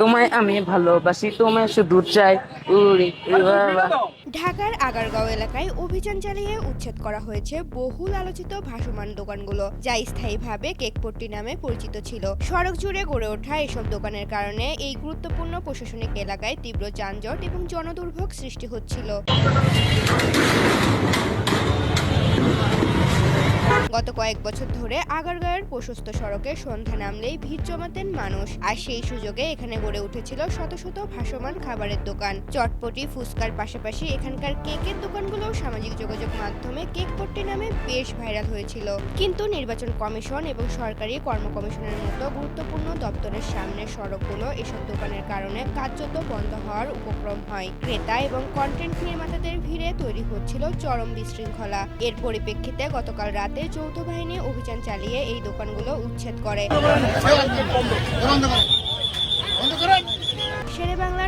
তোমায় আমি ভালোবাসি, তোমায় শুধু চাই। ঢাকার আগারগাঁও এলাকায় অভিযান চালিয়ে উচ্ছেদ করা হয়েছে বহুল আলোচিত ভাসমান দোকানগুলো, যা স্থায়ীভাবে কেকপট্টি নামে পরিচিত ছিল। সড়ক জুড়ে গড়ে ওঠা এসব দোকানের কারণে এই গুরুত্বপূর্ণ প্রশাসনিক এলাকায় তীব্র যানজট এবং জনদুর্ভোগ সৃষ্টি হচ্ছিল। গত কয়েক বছর ধরে আগারগাঁওয়ের প্রশস্ত সড়কে সন্ধ্যা নামলেই ভিড় জমাতেন মানুষ। আর সেই সুযোগে এখানে গড়ে উঠেছিল শত শত ভাসমান খাবারের দোকান। চটপটি, ফুচকার পাশাপাশি এখানকার কেকের দোকানগুলোও সামাজিক যোগাযোগ মাধ্যমে কেক পট্টি নামে বেশ ভাইরাল হয়েছিল। কিন্তু নির্বাচন কমিশন এবং সরকারি কর্ম কমিশনের মতো গুরুত্বপূর্ণ দপ্তরের সামনে সড়কগুলো এসব দোকানের কারণে কার্যত বন্ধ হওয়ার উপক্রম হয়। ক্রেতা এবং কন্টেন্ট নির্মাতাদের ভিড়ে তৈরি হচ্ছিল চরম বিশৃঙ্খলা। এর পরিপ্রেক্ষিতে গতকাল রাতে যৌথ বাহিনী অভিযান চালিয়ে এই দোকানগুলো উচ্ছেদ করে।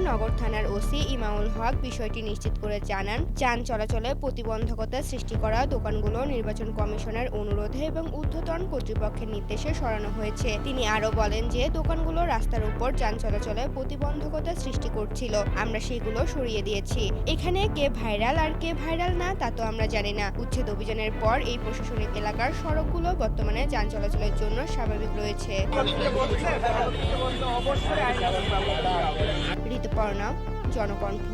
নগর থানার ওসি ইমামুল হক বিষয়টি নিশ্চিত করে জানান, যান চলাচলে প্রতিবন্ধকতা সৃষ্টি করা দোকানগুলো নির্বাচন কমিশনের অনুরোধে এবং ঊর্ধ্বতন কর্তৃপক্ষের নির্দেশে সরানো হয়েছে। তিনি আরও বলেন যে, দোকানগুলো রাস্তার উপর যান চলাচলে প্রতিবন্ধকতা সৃষ্টি করছিল। আমরা সেগুলো সরিয়ে দিয়েছি। এখানে কে ভাইরাল আর কে ভাইরাল না, তা তো আমরা জানি না। উচ্ছেদ অভিযানের পর এই প্রশাসনিক এলাকার সড়কগুলো বর্তমানে যান চলাচলের জন্য স্বাভাবিক রয়েছে। ঋতুপর্ণা জনকণ্ঠ।